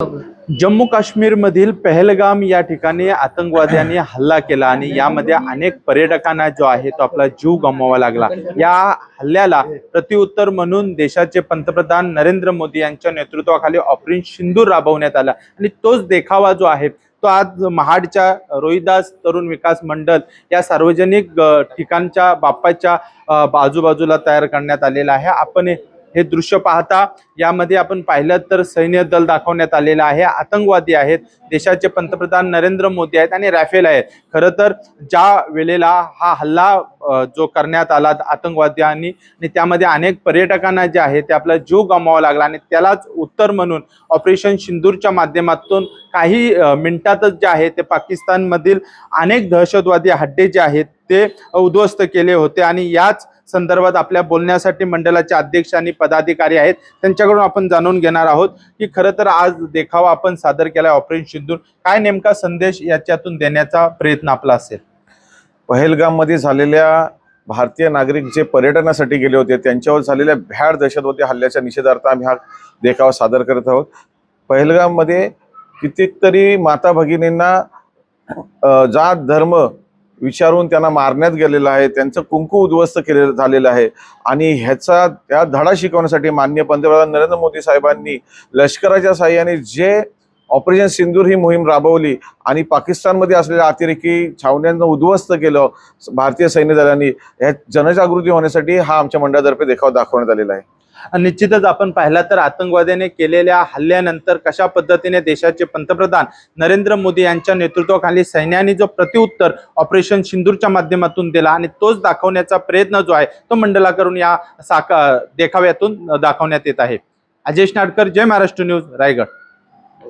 जम्मू काश्मीरमधील पहलगाम या ठिकाणी आतंकवाद्यांनी हल्ला केला आणि यामध्ये अनेक पर्यटकांना जो आहे तो आपला जीव गमवावा लागला. या हल्ल्याला प्रत्युत्तर म्हणून देशाचे पंतप्रधान नरेंद्र मोदी यांच्या नेतृत्वाखाली ऑपरेशन सिंदूर राबवण्यात आला आणि तोच देखावा जो आहे तो आज महाडच्या रोहिदास तरुण विकास मंडळ या सार्वजनिक ठिकाणच्या बाप्पाच्या बाजूबाजूला आजूबाजूला तयार करण्यात आलेला आहे. आपण हे दृश्य पाहता यामध्ये आपण पाहिलं तर सैन्य दल दाखवण्यात आलेलं आहे. आतंकवादी आहेत. देशाचे पंतप्रधान नरेंद्र मोदी आहेत आणि राफेल आहेत. खरं तर ज्या वेळेला हा हल्ला जो करण्यात आला आतंकवाद्यांनी आणि त्यामध्ये अनेक पर्यटकांना जे आहे ते आपला जीव गमावा लागला आणि त्यालाच उत्तर म्हणून ऑपरेशन सिंदूरच्या माध्यमातून काही मिनिटातच जे आहे ते पाकिस्तानमधील अनेक दहशतवादी हड्डे जे आहेत ते उद्ध्वस्त केले होते आणि याच संदर्भात आपल्या बोलण्यासाठी मंडळाचे अध्यक्ष आणि पदाधिकारी आहेत. त्यांच्याकडून आपण जाणून घेणार आहोत की खरं तर आज देखावा आपण सादर केला ऑपरेशन सिंधूर. काय नेमका संदेश याच्यातून देण्याचा प्रयत्न आपला असेल? पहलगाममध्ये झालेल्या भारतीय नागरिक जे पर्यटनासाठी गेले होते त्यांच्यावर झालेल्या भ्याड दहशतवादी हल्ल्याच्या निषेधार्थ आम्ही हा देखावा सादर करत आहोत. पहलगाममध्ये कितीतरी माता भगिनींना जात धर्म विचारून त्यांना मारण्यात गेलेलं आहे त्यांचं कुंकू उद्ध्वस्त केलेलं झालेलं आहे. आणि ह्याचा त्या धडा शिकवण्यासाठी मान्य पंतप्रधान नरेंद्र मोदी साहेबांनी लष्कराच्या साह्याने जे ऑपरेशन सिंदूर ही मोहीम राबवली आणि पाकिस्तानमध्ये असलेल्या अतिरेकी छावण्यांना उद्ध्वस्त केलं भारतीय सैन्य दलांनी ह्या जनजागृती होण्यासाठी हा आमच्या मंडळातर्फे देखावा दाखवण्यात आलेला आहे. निश्चितच आपण पाहिला तर आतंकवाद्याने केलेल्या हल्ल्यानंतर कशा पद्धतीने देशाचे पंतप्रधान नरेंद्र मोदी यांच्या नेतृत्वाखाली सैन्याने जो प्रत्युत्तर ऑपरेशन सिंदूरच्या माध्यमातून दिला आणि तोच दाखवण्याचा प्रयत्न जो आहे तो मंडळाकडून या साका देखाव्यातून दाखवण्यात येत आहे. अजेश नाडकर जय महाराष्ट्र न्यूज रायगड.